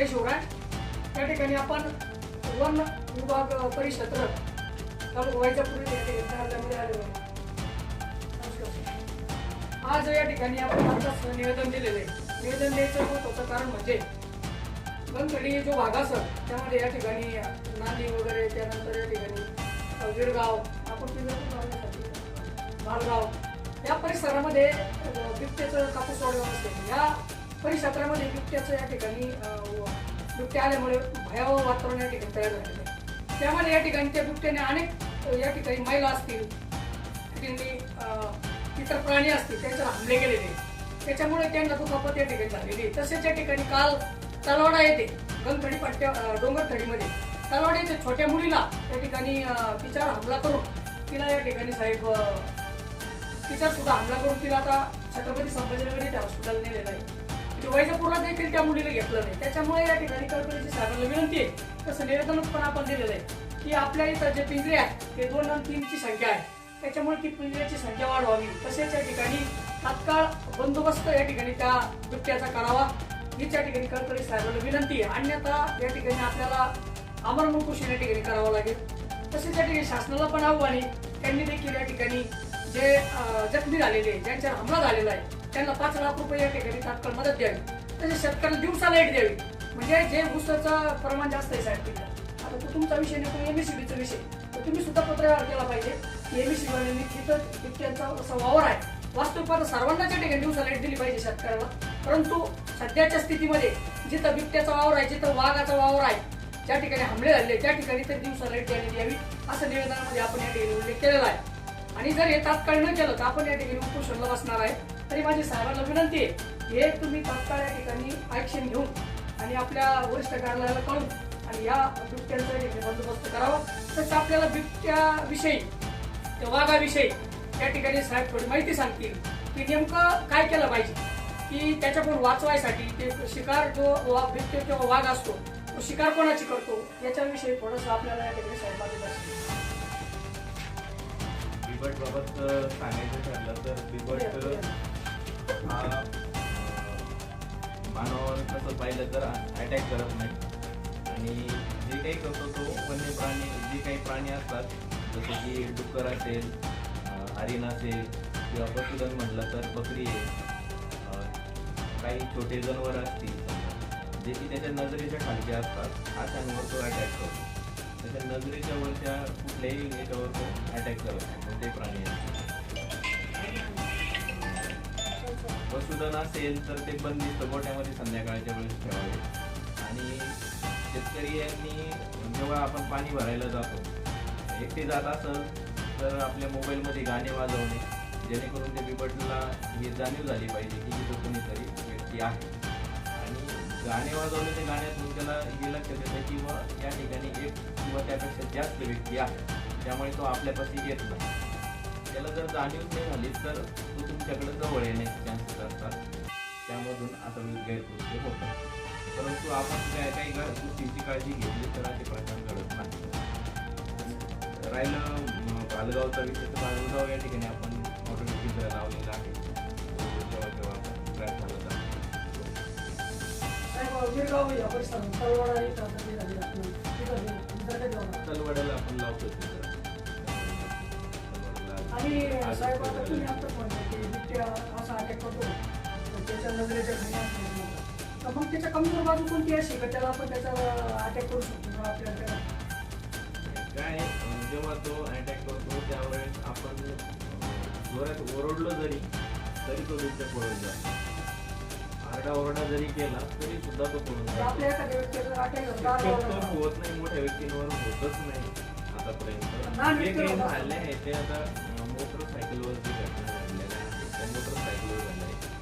जय शिवराय त्या ठिकाणी आपण वन विभाग परिक्षेत्र तालुका व्हायच्यापूर्वी या आज या ठिकाणी आपण आताच निवेदन दिलेलं आहे. निवेदन द्यायचं महत्वाचं कारण म्हणजे गणगडी जो भाग असत त्यामध्ये या ठिकाणी नांदी वगैरे त्यानंतर या ठिकाणी गिरगाव आपण मालगाव या परिसरामध्ये बिबतेचं बिबट्याचं कापूस वाढवून असेल या परिसरामध्ये बिबट्याचं या ठिकाणी नृत्य बिबट्या आल्यामुळे भयावह वातावरण या ठिकाणी तयार झालेलं आहे. त्यामध्ये या ठिकाणी त्या बिबट्याने अनेक या ठिकाणी महिला असतील ठिकाणी इतर प्राणी असतील त्यांच्यावर हमले केलेले त्याच्यामुळे त्यांना दुखापत या ठिकाणी झालेली आहे. तसेच या ठिकाणी काल तलवाडा येते गंगखडी पट्ट्या डोंगरथडीमध्ये तलवाडा येथे छोट्या मुलीला त्या ठिकाणी तिच्यावर हमला करून तिला या ठिकाणी साहेब तिच्यावर सुद्धा हमला करून तिला आता छत्रपती संभाजीनगर येथे हॉस्पिटल नेलेलं आहे. वैजापूरला देखील त्या मुलीला घेतलं नाही. त्याच्यामुळे या ठिकाणी कल्पनेची साहेबांना विनंती आहे. तसं निवेदन पण आपण दिलेलं आहे की आपल्या इथं जे पिंजरे आहेत ते दोन आणि तीनची संख्या आहे. त्याच्यामुळे ती पिंजऱ्याची संख्या वाढवावी. तसेच या ठिकाणी तात्काळ बंदोबस्त या ठिकाणी त्या बिबट्याचा करावा. हीच या ठिकाणी कळकळी साहेबांना विनंती आहे. अन्यथा या ठिकाणी आपल्याला अमरण उपोषण या ठिकाणी करावं लागेल. तसेच या ठिकाणी शासनाला पण आव्हाने त्यांनी देखील या ठिकाणी जे जखमी झालेले ज्यांच्यावर हमला झालेला आहे त्यांना पाच लाख रुपये या ठिकाणी तात्काळ मदत द्यावी. तसेच शेतकऱ्यांना दिवसा लाइट द्यावी. म्हणजे जे ऊसाचं प्रमाण जास्त आहे साहेब आता तो तुमचा विषय नाही तो एमएससीबीचा विषय तर तुम्ही सुद्धा पत्रव्यवहार केला पाहिजे. की वाल्यांनी तिथं बिबट्यांचा असा वावर आहे. वास्तविक सर्वांनाच्या ठिकाणी दिवसा लाइट दिली पाहिजे शेतकऱ्याला. परंतु सध्याच्या स्थितीमध्ये जिथं बिबट्याचा वावर आहे जिथं वाघाचा वावर आहे ज्या ठिकाणी हमले झाले त्या ठिकाणी तर दिवसा लाइट द्यायला यावी असं निवेदनामध्ये आपण या ठिकाणी उल्लेख केलेला आहे. आणि जर हे तात्काळ न केलं तर आपण या ठिकाणी उपोषणला बसणार आहे. तरी माझी साहेबांना विनंती आहे हे तुम्ही तात्काळ या ठिकाणी ऍक्शन घेऊन आणि आपल्या वरिष्ठ कार्यालयाला कळून आणि या बिबट्यांचा बंदोबस्त करावा. तसं आपल्याला बिबट्याविषयी त्या वाघाविषयी या ठिकाणी साहेब थोडी माहिती सांगतील की नेमकं काय केलं पाहिजे की त्याच्याकडून वाचवायसाठी ते शिकार जो वा- बिबटे किंवा वाघ असतो तो शिकार कोणाची करतो? याच्याविषयी थोडंसं आपल्याला या ठिकाणी साहेब मार्गदर्शन बिबट बाबत सांगायचं ठरलं तर बिबट पाहिलं तर अटॅक करत नाही आणि जे काही करतो तो वन्य प्राणी जे काही प्राणी असतात जसं की डुक्कर असेल हरिण असेल किंवा पशुधन म्हटलं तर बकरी आहे. काही छोटे जनावर असतील जे की त्याच्या नजरेच्या खालचे असतात अशांवर तो अटॅक करतो. त्याच्या नजरेच्या वरच्या कुठल्याही याच्यावर तो अटॅक करत नाही कोणते प्राणी असतात पशुधन असेल तर ते बंदिस्त गोठ्यामध्ये संध्याकाळच्या वेळेस ठेवावे. आणि शेतकरी यांनी जेव्हा आपण पाणी भरायला जातो एकटे जात असेल तर आपल्या मोबाईलमध्ये गाणे वाजवणे जेणेकरून ते बिबटला ही जाणीव झाली पाहिजे की तिथं कोणीतरी व्यक्ती आहे. आणि गाणे वाजवले ते गाण्यातून त्याला हे लक्षात येतं की व या ठिकाणी एक किंवा त्यापेक्षा जास्त व्यक्ती आहे. त्यामुळे तो आपल्यापाशी येत नाही. त्याला जर जाणीव नाही झाली तर तो तुमच्याकडे जवळ येण्याचे चान्सेस गैरकृत्य होतं परंतु आपण काय काही गोष्टींची काळजी घेतली तर असे प्रकार घडत नाही राहिलं बालगावचा विषय तर बालगाव या ठिकाणी आपण मोठं पिंजरा लावलेला आहे. तो जेव्हा जेव्हा ट्रॅक झाला ते ते. तलवाड्याला आपण लावतो आणि नजरेच्या तर मग त्याच्या कमजोर बाजू कोणती अशी का त्याला आपण त्याचा अटॅक करू शकतो किंवा आपल्याला त्याला काय जेव्हा तो अटॅक करतो त्यावेळेस आपण जोरात ओरडलो जरी तरी तो बिबट्या पळून जातो. आरडा ओरडा जरी केला तरी सुद्धा तो पळून जातो. आपल्या एखाद्या व्यक्तीला अटॅक शक्यतो होत नाही मोठ्या व्यक्तींवर होतच नाही आतापर्यंत. जे काही झाले आहे ते आता मोटरसायकलवर जी घटना घडलेल्या आहेत. त्या मोटरसायकलवर झाल्या. आहे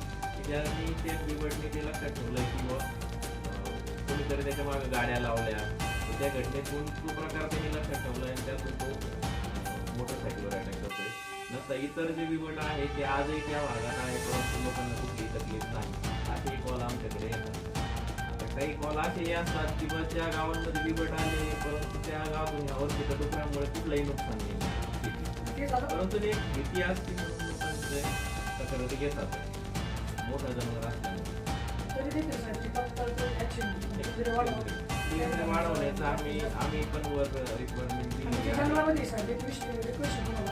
ज्यांनी ते बिबटने ते लक्षात ठेवलंय की बुवा, अं, कोणीतरी त्याच्यामागे गाड्या लावल्या तर त्या घटनेतून तो प्रकार त्यांनी लक्षात ठेवलाय आणि त्यातून तो मोटरसायकलवर अटॅक करतोय. नसता इतर जे बिबट आहे ते आजही त्या भागात आहे परंतु लोकांना कुठलीही तकलीफ नाही. असे कॉल आमच्याकडे येतात. आता काही कॉल असेही असतात की बा त्या गावांमध्ये बिबट आले परंतु त्या गावातून ह्या वर्षीच्या डुकरामुळे कुठलंही नुकसान नाही. परंतु एक भीती असते म्हणून लोकांचे तक्रारी घेतात. मोठं जनावर असल्यामुळे तरी ऍक्शन वाढवण्याचं आम्ही आम्ही पण वर रिक्वायरमेंट आणि दिलेली ते आहे जंगलामध्ये साहेब एक विषय रिक्वेस्ट तुम्हाला